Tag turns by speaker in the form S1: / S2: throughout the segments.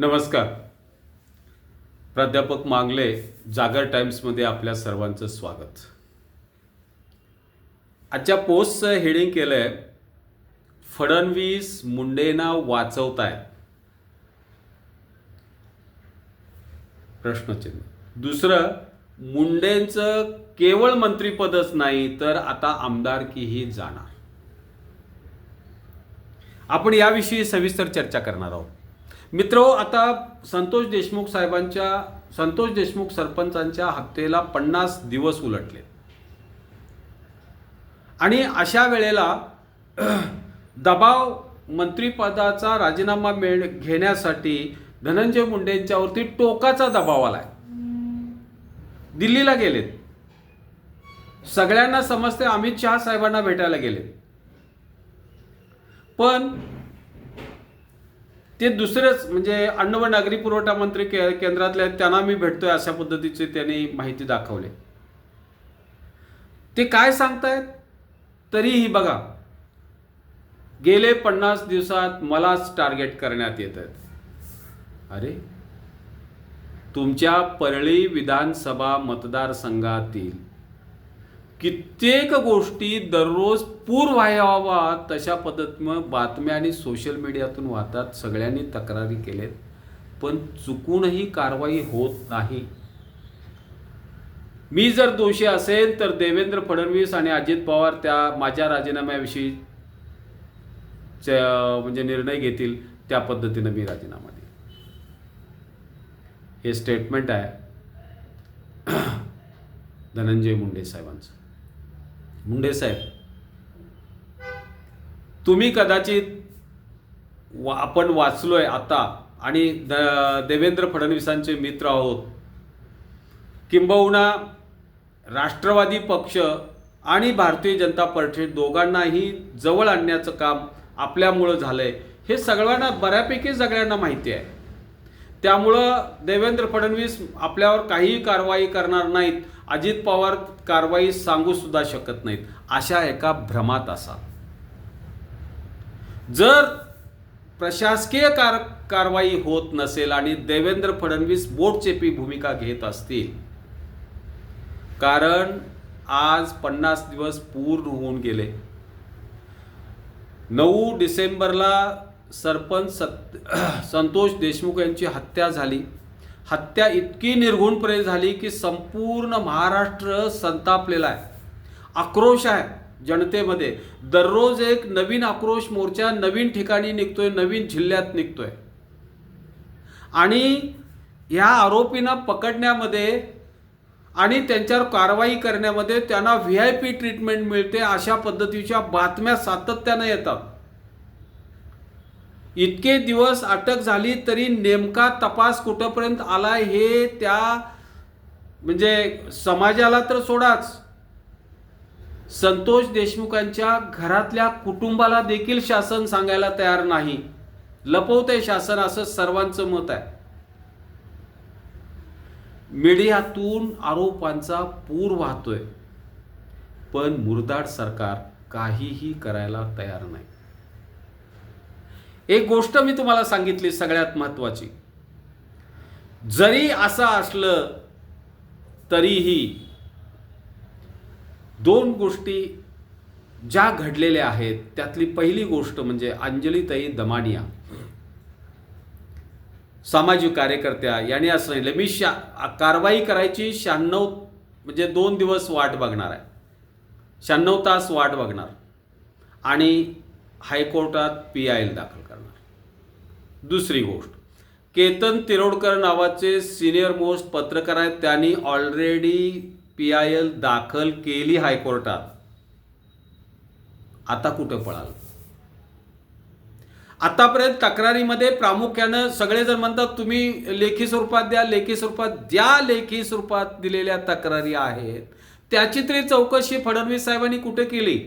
S1: नमस्कार. प्राध्यापक मांगले जागर टाइम्समध्ये आपल्या सर्वांचं स्वागत. आजच्या पोस्टचं हेडिंग केलं आहे फडणवीस मुंडेंना वाचवताय. प्रश्नचिन्ह. दुसरं मुंडेंचं केवळ मंत्रीपदच नाही तर आता आमदारकीही जाणार. आपण याविषयी सविस्तर चर्चा करणार आहोत. मित्रो आता संतोष देशमुख साहेबांच्या संतोष देशमुख सरपंचांच्या हत्येला पन्नास दिवस उलटले. आणि अशा वेळेला दबाव मंत्रिपदाचा राजीनामा मिळ घेण्यासाठी धनंजय मुंडेंच्यावरती टोकाचा दबाव आलाय. दिल्लीला गेलेत. सगळ्यांना समजते अमित शहा साहेबांना भेटायला गेले पण ते दुसरेच म्हणजे अन्न व नागरी पुरवठा मंत्री के केंद्रातले आहेत त्यांना मी भेटतोय अशा पद्धतीचे त्यांनी माहिती दाखवली. ते काय सांगतायत? तरीही बघा. गेले पन्नास दिवसात मलाच टार्गेट करण्यात येत आहेत अरे तुमच्या परळी विधानसभा मतदारसंघातील कित्येक गोष्टी दररोज पूर व्हावा तशा पद्धतीनं बातम्या आणि सोशल मीडियातून वाहतात. सगळ्यांनी तक्रारी केलेत. पण चुकूनही कारवाई होत नाही. मी जर दोषी असेल तर देवेंद्र फडणवीस आणि अजित पवार त्या माझ्या राजीनाम्याविषयी च्या- म्हणजे निर्णय घेतील त्या पद्धतीनं मी राजीनामा देईल हे स्टेटमेंट आहे. धनंजय मुंडे साहेबांचं. मुंडे साहेब तुम्ही कदाचित वा आपण वाचलोय आता आणि द देवेंद्र फडणवीसांचे मित्र आहोत. किंबहुना राष्ट्रवादी पक्ष आणि भारतीय जनता पार्टी दोघांनाही जवळ आणण्याचं काम आपल्यामुळं झालंय. हे सगळ्यांना बऱ्यापैकी सगळ्यांना माहिती आहे. त्यामुळं देवेंद्र फडणवीस आपल्यावर काहीही कारवाई करणार नाहीत. अजित पवार कारवाई सांगू सुद्धा शकत नाहीत. अशा एका भ्रमात असा. जर प्रशासकीय कार कारवाई होत नसेल आणि देवेंद्र फडणवीस बोटचेपी भूमिका घेत असतील कारण आज पन्नास दिवस पूर्ण होऊन गेले. नऊ डिसेंबरला सरपंच सत संतोष देशमुख यांची हत्या झाली. हत्या इतकी निर्घुणपणे झाली की संपूर्ण महाराष्ट्र संतापलेला आहे. आक्रोश आहे जनतेमध्ये. दररोज एक नवीन आक्रोश मोर्चा नवीन ठिकाणी निघतोय नवीन जिल्ह्यात निघतोय. आणि ह्या आरोपींना पकडण्यामध्ये आणि त्यांच्यावर कारवाई करण्यामध्ये त्यांना व्ही आय पी ट्रीटमेंट मिळते अशा पद्धतीच्या बातम्या सातत्यानं येतात. इतके दिवस अटक झाली तरी नेमका तपास कुठंपर्यंत आला हे त्या म्हणजे समाजाला तर सोडाच. संतोष देशमुखांच्या घरातल्या कुटुंबाला देखील शासन सांगायला तयार नाही. लपवतंय शासन असं सर्वांचं मत आहे. मीडियातून आरोपांचा पूर वाहतोय. पण मुरदाड सरकार काहीही करायला तयार नाही. एक गोष्ट मी तुम्हाला सांगितली सगळ्यात महत्वाची. जरी असं असलं तरीही दोन गोष्टी ज्या घडलेल्या आहेत त्यातली पहिली गोष्ट म्हणजे अंजलीताई दमानिया. सामाजिक कार्यकर्त्या यांनी असं सांगितलं मी शा कारवाई करायची शहाण्णव म्हणजे दोन दिवस वाट बघणार आहे. शहाण्णव तास वाट बघणार. आणि हायकोर्टात पी आय एल दाखल करणार. दुसरी गोष्ट केतन तिरोडकर नावाचे सिनियर मोस्ट पत्रकार आहेत. त्यांनी ऑलरेडी पी आय एल दाखल केली हायकोर्टात. आता कुठं पळाल? आतापर्यंत तक्रारीमध्ये प्रामुख्यानं सगळेजण म्हणतात तुम्ही लेखी स्वरूपात द्या लेखी स्वरूपात ज्या लेखी स्वरूपात दिलेल्या तक्रारी आहेत त्याची तरी चौकशी फडणवीस साहेबांनी कुठे केली?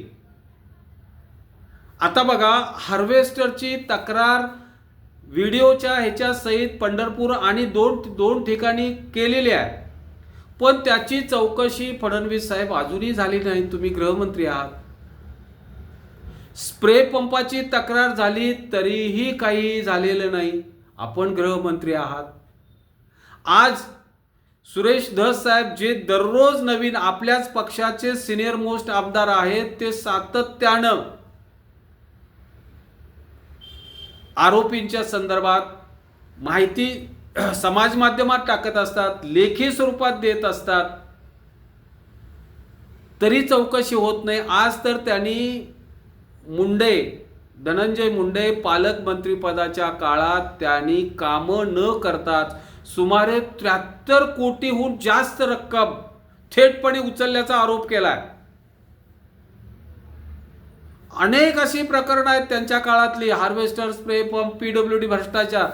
S1: आता बघा हार्वेस्टरची तक्रार व्हिडिओच्या ह्याच्या सहित पंढरपूर आणि दोन दोन ठिकाणी केलेली आहे. पण त्याची चौकशी फडणवीस साहेब अजूनही झाली नाही तुम्ही गृहमंत्री आहात. स्प्रे पंपाची तक्रार झाली तरीही काही झालेलं नाही. आपण गृहमंत्री आहात. आज सुरेश धस साहेब जे दररोज नवीन आपल्याच पक्षाचे सिनियर मोस्ट आमदार आहेत ते सातत्यानं आरोपींच्या संदर्भात माहिती समाज माध्यमात टाकत असतात लेखी स्वरूपात देत असतात. तरी चौकशी होत नाही. आज तर त्यांनी मुंडे धनंजय मुंडे पालकमंत्रीपदाच्या काळात त्यांनी कामं न करताच सुमारे त्र्याहत्तर कोटीहून जास्त रक्कम थेटपणे उचलल्याचा आरोप केला आहे अनेक अशी प्रकरणं आहेत त्यांच्या काळातली. Harvester spray pump PW D भ्रष्टाचार.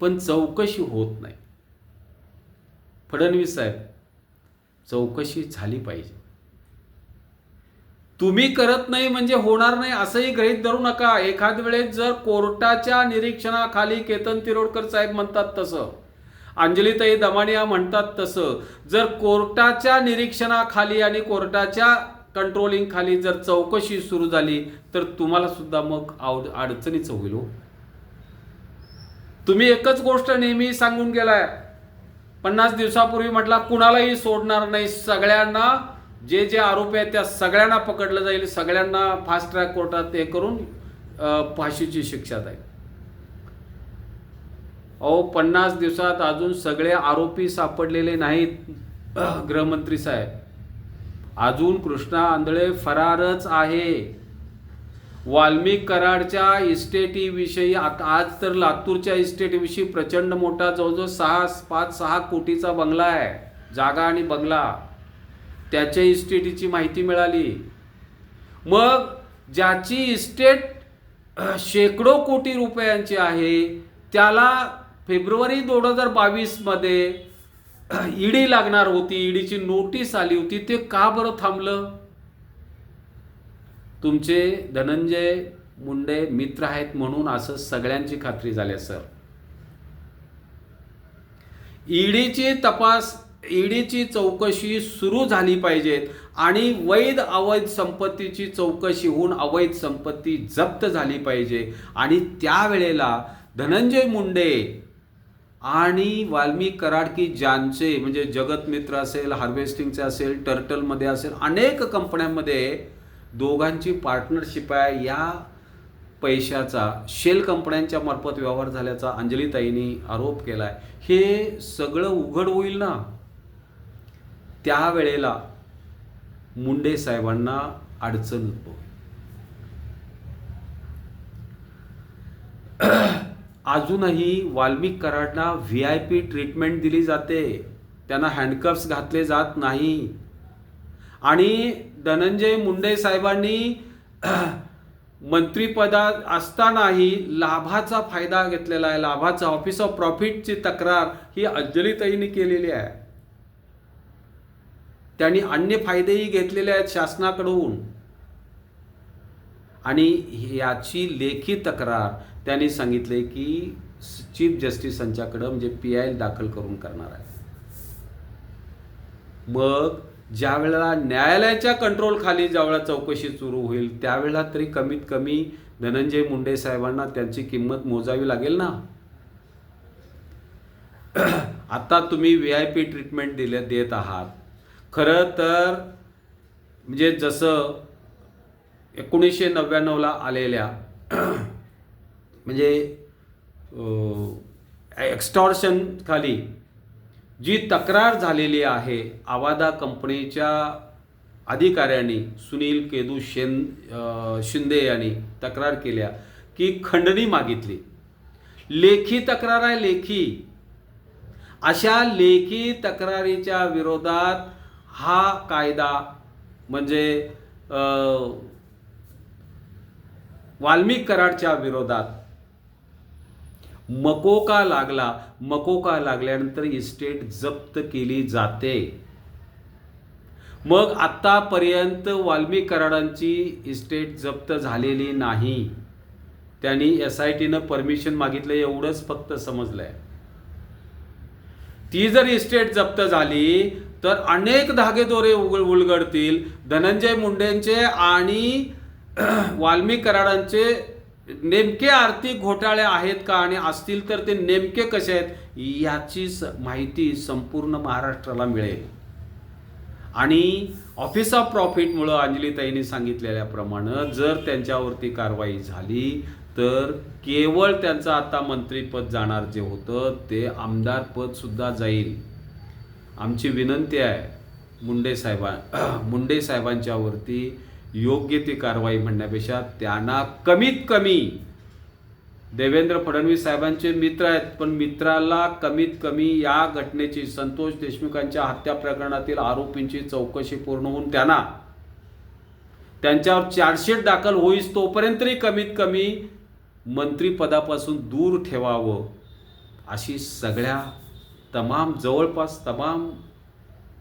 S1: पण चौकशी होत नाही. फडणवीस साहेब चौकशी झाली पाहिजे. तुम्ही करत नाही म्हणजे होणार नाही असंही गृहित धरू नका. एखाद वेळेस जर कोर्टाच्या निरीक्षणाखाली केतन तिरोडकर साहेब म्हणतात तसं अंजलीताई दमानिया म्हणतात तसं जर कोर्टाच्या निरीक्षणाखाली आणि कोर्टाच्या कंट्रोलिंग खाली जर चौकशी सुरू झाली तर तुम्हाला सुद्धा मग आव- अडचणीचं होईल हो. तुम्ही एकच गोष्ट नेहमी सांगून गेलाय. पन्नास दिवसापूर्वी म्हटला कुणालाही सोडणार नाही. सगळ्यांना जे जे आरोपी आहेत त्या सगळ्यांना पकडलं जाईल. सगळ्यांना फास्ट ट्रॅक कोर्टात हे करून फाशीची शिक्षा जाईल अहो पन्नास दिवसात अजून सगळे आरोपी सापडलेले नाहीत गृहमंत्री साहेब. अजून कृष्णा आंधळे फरारच आहे. वाल्मिक कराडच्या इस्टेटीविषयी आता आज तर लातूरच्या इस्टेटीविषयी प्रचंड मोठा जवळजवळ सहा पाच सहा कोटीचा बंगला आहे. जागा आणि बंगला. त्याच्या इस्टेटीची माहिती मिळाली. मग ज्याची इस्टेट शेकडो कोटी रुपयांची आहे त्याला फेब्रुवारी दोन हजार बावीसमध्ये ईडी लागणार होती ईडीची नोटीस आली होती ते का बरं थांबलं? तुमचे धनंजय मुंडे मित्र आहेत म्हणून असं सगळ्यांची खात्री झाली सर. ईडीची तपास ईडीची चौकशी सुरू झाली पाहिजेत आणि वैध अवैध संपत्तीची चौकशी होऊन अवैध संपत्ती जप्त झाली पाहिजे. आणि त्यावेळेला धनंजय मुंडे आणि वाल्मिक कराडकी ज्यांचे म्हणजे जगत मित्र असेल हार्वेस्टिंगचे असेल टर्टलमध्ये असेल अनेक कंपन्यांमध्ये दोघांची पार्टनरशिप आहे. या पैशाचा शेल कंपन्यांच्या मार्फत व्यवहार झाल्याचा अंजलीताईंनी आरोप केलाय. हे सगळं उघड होईल ना? त्यावेळेला मुंडे साहेबांना अडचण उद्भवेल अजूनही वाल्मिक कराडना व्ही आय पी ट्रीटमेंट दिली जाते. त्यांना हँडकप्स घातले जात नाही. आणि धनंजय मुंडे साहेबांनी मंत्रिपदात असतानाही लाभाचा फायदा घेतलेला आहे. लाभाचा ऑफिस ऑफ प्रॉफिटची तक्रार ही अंजलीताईंनी केलेली आहे. त्यांनी अन्य फायदेही घेतलेले आहेत शासनाकडून. आणि याची लेखी तक्रार त्यांनी सांगितले की चीफ जस्टिस यांच्याकडं म्हणजे पी आय दाखल करून करणार आहे. मग ज्या वेळेला न्यायालयाच्या कंट्रोल खाली ज्यावेळेला चौकशी सुरू होईल त्यावेळेला तरी कमीत कमी धनंजय मुंडे साहेबांना त्यांची किंमत मोजावी लागेल ना? आता तुम्ही व्ही आय पी ट्रीटमेंट दिले देत आहात. खरं तर म्हणजे जसं एकोणीसशे नव्याण्णवला आलेल्या म्हणजे एक्स्टॉर्शन खाली जी तक्रार झालेली आहे आवादा कंपनीच्या अधिकाऱ्यांनी सुनील केदू शेन शिंदे यांनी तक्रार केल्या की खंडणी मागितली. लेखी तक्रार आहे लेखी. अशा लेखी तक्रारीच्या विरोधात हा कायदा म्हणजे वाल्मिक कराडच्या विरोधात मकोका लागला मकोका लागल्यानंतर इस्टेट जप्त केली जाते. मग आत्तापर्यंत वाल्मी कराडांची इस्टेट जप्त झालेली नाही. त्यांनी एस आय टीनं परमिशन मागितलं एवढंच फक्त समजलंय. ती जर इस्टेट जप्त झाली तर अनेक धागेदोरे उघड उलगडतील. धनंजय मुंडेंचे आणि वाल्मी कराडांचे नेमके आर्थिक घोटाळे आहेत का आणि असतील तर ते नेमके कसे आहेत याची स- माहिती संपूर्ण महाराष्ट्राला मिळेल. आणि ऑफिस ऑफ प्रॉफिटमुळं अंजलीताईंनी सांगितलेल्याप्रमाणे जर त्यांच्यावरती कारवाई झाली तर केवळ त्यांचं आता मंत्रीपद जाणार जे होतं ते आमदारपद सुद्धा जाईल. आमची विनंती आहे मुंडे साहेबां मुंडे साहेबांच्यावरती योग्य ती कारवाई म्हणण्यापेक्षा त्यांना कमीत कमी देवेंद्र फडणवीस साहेबांचे मित्र आहेत पण मित्राला कमीत कमी या घटनेची संतोष देशमुखांच्या हत्या प्रकरणातील आरोपींची चौकशी पूर्ण होऊन त्यांना त्यांच्यावर चार्जशीट दाखल होईस तोपर्यंतही कमीत कमी मंत्रिपदापासून दूर ठेवावं. अशी सगळ्या तमाम जवळपास तमाम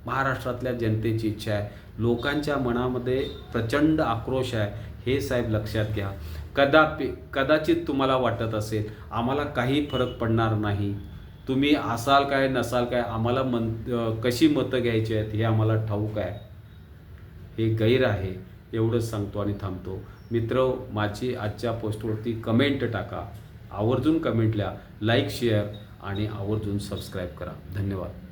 S1: महाराष्ट्रातल्या जनतेची इच्छा आहे. लोकांच्या मनामध्ये प्रचंड आक्रोश आहे हे साहेब लक्षात घ्या. कदापि कदाचित तुम्हाला वाटत असेल आम्हाला काही फरक पडणार नाही. तुम्ही असाल काय नसाल काय आम्हाला मन कशी मतं घ्यायची आहेत हे आम्हाला ठाऊक आहे. हे गैर आहे एवढंच सांगतो आणि थांबतो. मित्र माझी आजच्या पोस्टवरती कमेंट टाका. आवर्जून कमेंट लिहा लाईक शेअर आणि आवर्जून सबस्क्राईब करा. धन्यवाद.